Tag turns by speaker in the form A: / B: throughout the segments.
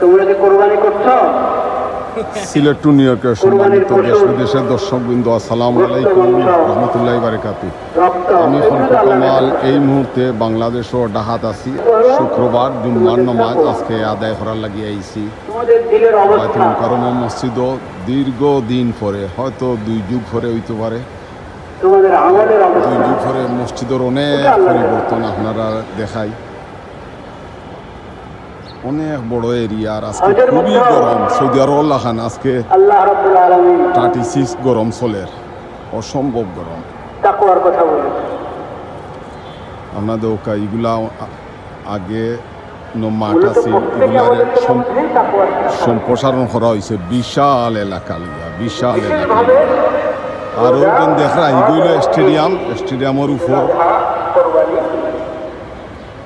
A: তোমরা যে কোরবানি করছ?
B: সিলেট টু নিউ ইয়র্কের সম্মানিত দেশ বিদেশের দর্শক বৃন্দ আসসালামু আলাইকুম রহমতুল্লাহ বারকাতু আমি খলক কামাল এই মুহূর্তে বাংলাদেশ ও ডাহাত আছি। শুক্রবার জুম্মার নমাজ আজকে আদায় করার লাগিয়ে আইছি। বাইতুল কারম মসজিদ দীর্ঘ দিন পরে হয়তো দুই যুগ পরে হইতে পারে। দুই যুগ পরে মসজিদের অনেক পরিবর্তন আপনারা দেখাই। অনেক বড় এরিয়া আর আজকে খুবই গরম। সৌদি আরব লাখান আজকে থার্টি সিক্স গরম চলের অসম্ভব গরম। আপনাদের ওকা এগুলা আগে মাঠ আছে এগুলার। সম্প্রসারণ করা হয়েছে। বিশাল এলাকা লিয়া বিশাল এলাকা আর ওখান দেখা এগুলো স্টেডিয়াম স্টেডিয়ামের উপর
A: কোরবানি এখানে আমাদেরকে আল্লাহ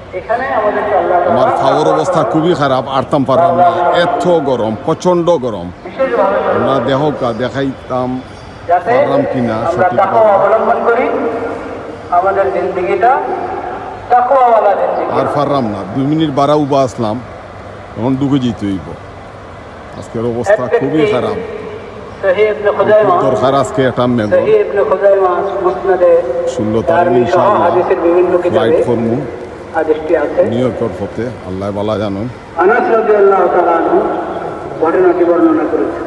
B: আমার খাওয়ার অবস্থা খুবই খারাপ আরতাম পারলাম না এত গরম প্রচণ্ড গরম। আমরা দেহ দেখাইতাম পারলাম কিনা
A: আমরা
B: সঠিকভাবে।
A: অবলম্বন করি আমাদের জিন্দগিটা
B: আর পারলাম না দুই মিনিট বাড়া উবা আসলাম তখন ডুবে যেতে হইব। আজকের অবস্থা খুবই খারাপ। দরকার আজকে একটা মেঘ ষোলো তারিখ ফ্লাইট
A: হাদিসটি আছে।
B: ইয়র্কের পথে আল্লাহ বালা জানুন।
A: আনাস রাদিয়াল্লাহু তাআলা ঘটনাটি বর্ণনা করেছেন।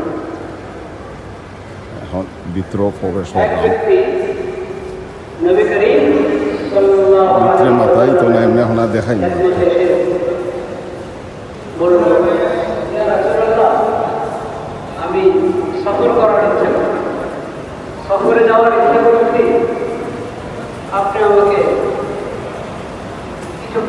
B: এখন ভিতর প্রবেশ
A: আলাইহি
B: মাথায় তো না এমনি এখন আর দেখাই না।
A: আমি সফর করার ইচ্ছা সফরে যাওয়ার ইচ্ছা করছি। আপনি আমাকে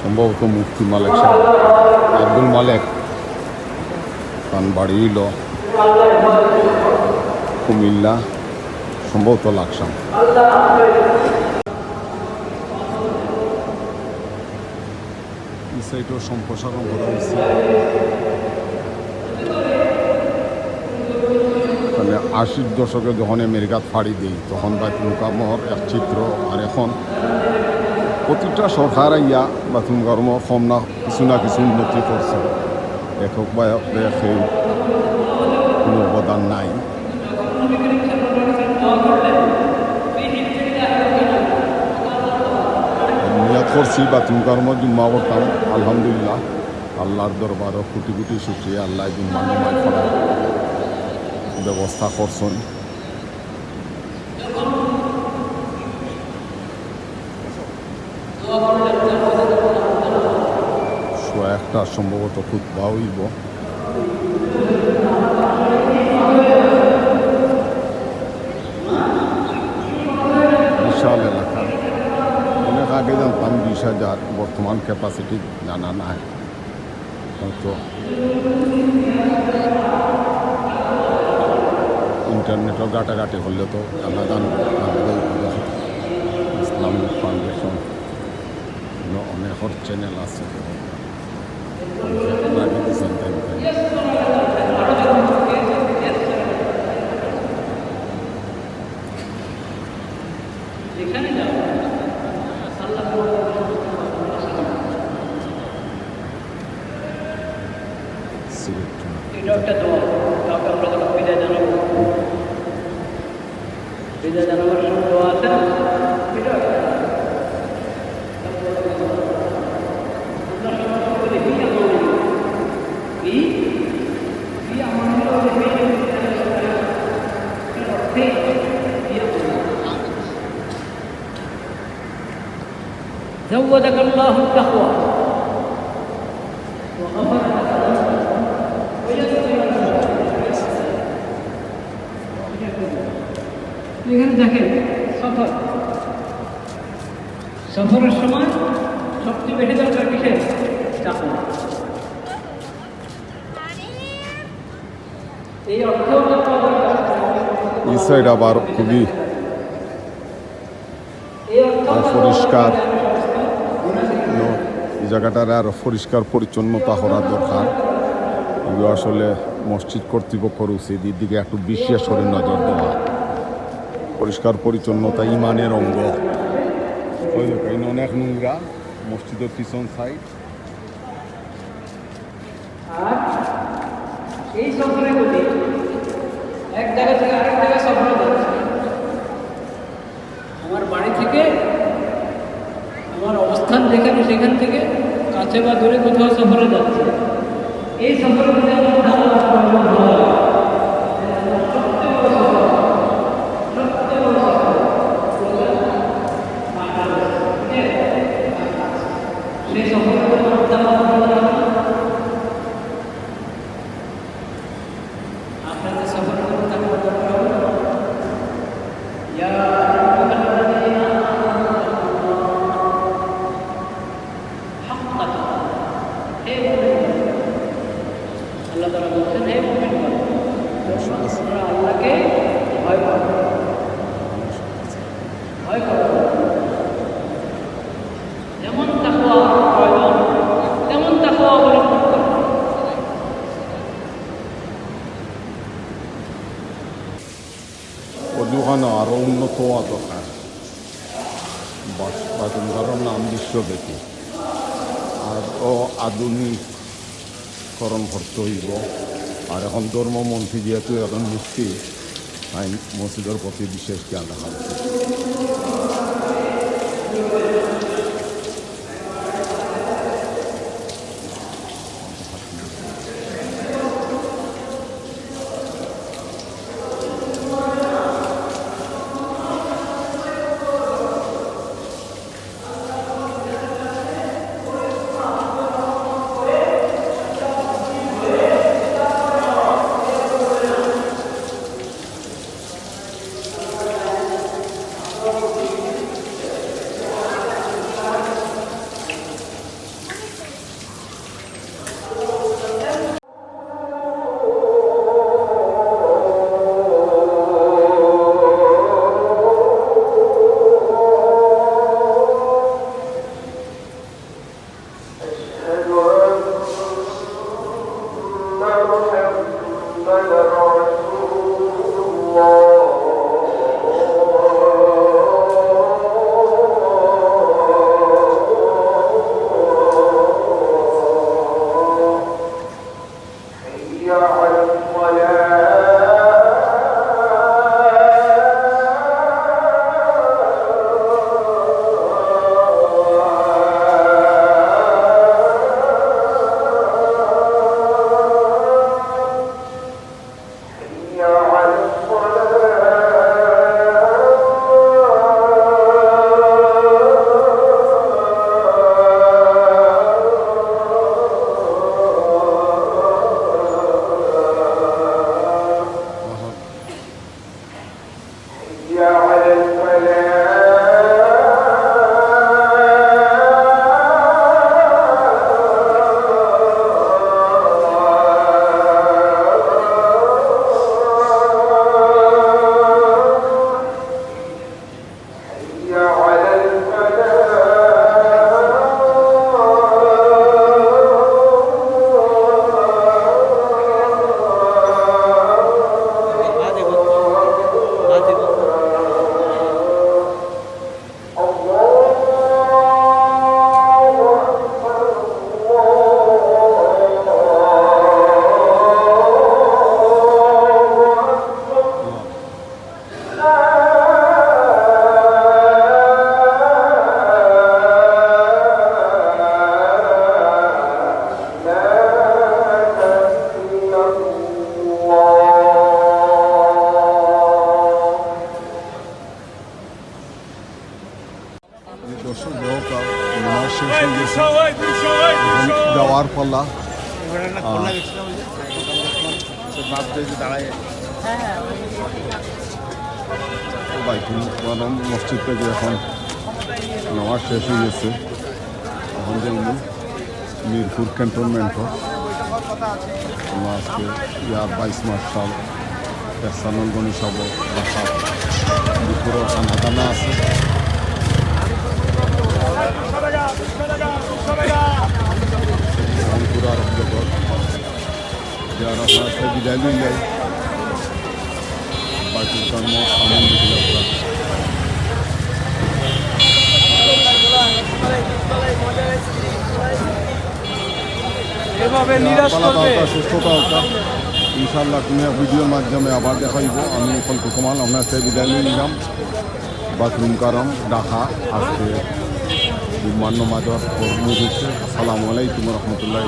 B: সম্ভবত মুফতি মালিক সাহেব। আব্দুল মালিক। তান বাড়ি হইল কুমিল্লা। সম্ভবত লাকসাম। এই সম্প্রসারণ করা হয়েছে। আশির দশকে যখন আমেরিকাত ফাড়ি দিই, তখন বাইতুল কামর এক চিত্র আর এখন প্রতিটা সরকার ইয়া বাথরুম কর্ম কম না কিছু না কিছু উন্নতি করছে একক বা সেই কোনো অবদান নাই। নিয়াত করছি বাথরুম কর্ম জুম্মা করতাম আলহামদুলিল্লাহ। আল্লাহর দরবারও কোটি কোটি শুক্রিয়া আল্লাহ জুম্মা নমাই করার ব্যবস্থা করছেন একটা সম্ভবত খুতবা হইব বিশাল বিশ হাজার বর্তমান ক্যাপাসিটি জানা নাই হয়তো ইন্টারনেটও ঘাটাঘাটি করলে তো জানা জানবে আমাদের ইসলামিক ফাউন্ডেশন অনেক চ্যানেল আছে।
A: এখানে দেখেন সফর। সফরের সময় সবচেয়ে বেশি দরকার কিসের? চাকর এই দরকার
B: এই সাইড আবার খুবই অপরিষ্কার। এই জায়গাটার আরও পরিষ্কার পরিচ্ছন্নতা হওয়ার দরকার। এগুলো আসলে মসজিদ কর্তৃপক্ষের উচিত, এর দিকে একটু বিশেষ করে নজর দেওয়া। পরিষ্কার পরিচ্ছন্নতা ইমানের অঙ্গ। অনেক নোংরা মসজিদের পিছন সাইড
A: এই এক জায়গা থেকে আরেক জায়গায় সফরে আমার বাড়ি থেকে যেখানে সেখান থেকে কাছে বা দূরে কোথাও সফরে যাচ্ছে। এই সফরে যদি আমার ভালো লাগে, আমার ভালো লাগে। সবচেয়ে বড় সফর, সবচেয়ে বড় সফর, সেই সফরে যদি আমার ভালো লাগে, আপনাদের সফর করতে থাকবে দরকার হবে না। ইয়া আইয়ুহাল্লাযীনা আমানু হাক্কা তাকওয়া। হে মুমিনগণ। আল্লাহ তাআলা বলছেন হে মুমিনগণ, তোমরা আল্লাহকে ভয় করো ভয় করো যেমন তাকওয়া প্রয়োজন তেমন তাকওয়া অবলম্বন করো
B: অজুখানো আরও উন্নত হওয়া দরকার বাথরুমঘরের নাম বিশ্বব্যাপী। আর ও আধুনিকরণ করতে হইব। আর এখন ধর্মমন্ত্রী যেহেতু এখন মুক্তি আইন মসজিদের প্রতি বিশেষ জ্ঞান রাখা উচিত পাল্লা বাইতুল মাদাম মসজিদ থেকে এখন নামাজ শেষ হয়ে গেছে? এখন যাইনি মিরপুর ক্যান্টনমেন্ট আজকে ইয়ার বাইশ মার্শাল পেসানুল গণি সব দুপুরও খানা আছে। যারা আপনার বিদায় নিয়ে যায় বাকি কর্ম আনন্দ সুস্থতা হোক। ইনশাল্লাহ তুমি ভিডিওর মাধ্যমে আবার দেখাইব। আমি এখন কুকুমাল আপনার সাথে বিদায় নিয়ে নিলাম। বাথরুম কারণ ডাকা আজকে মান্য মাদর মুহূর্তে আসসালামু আলাইকুম রহমতুল্লাহ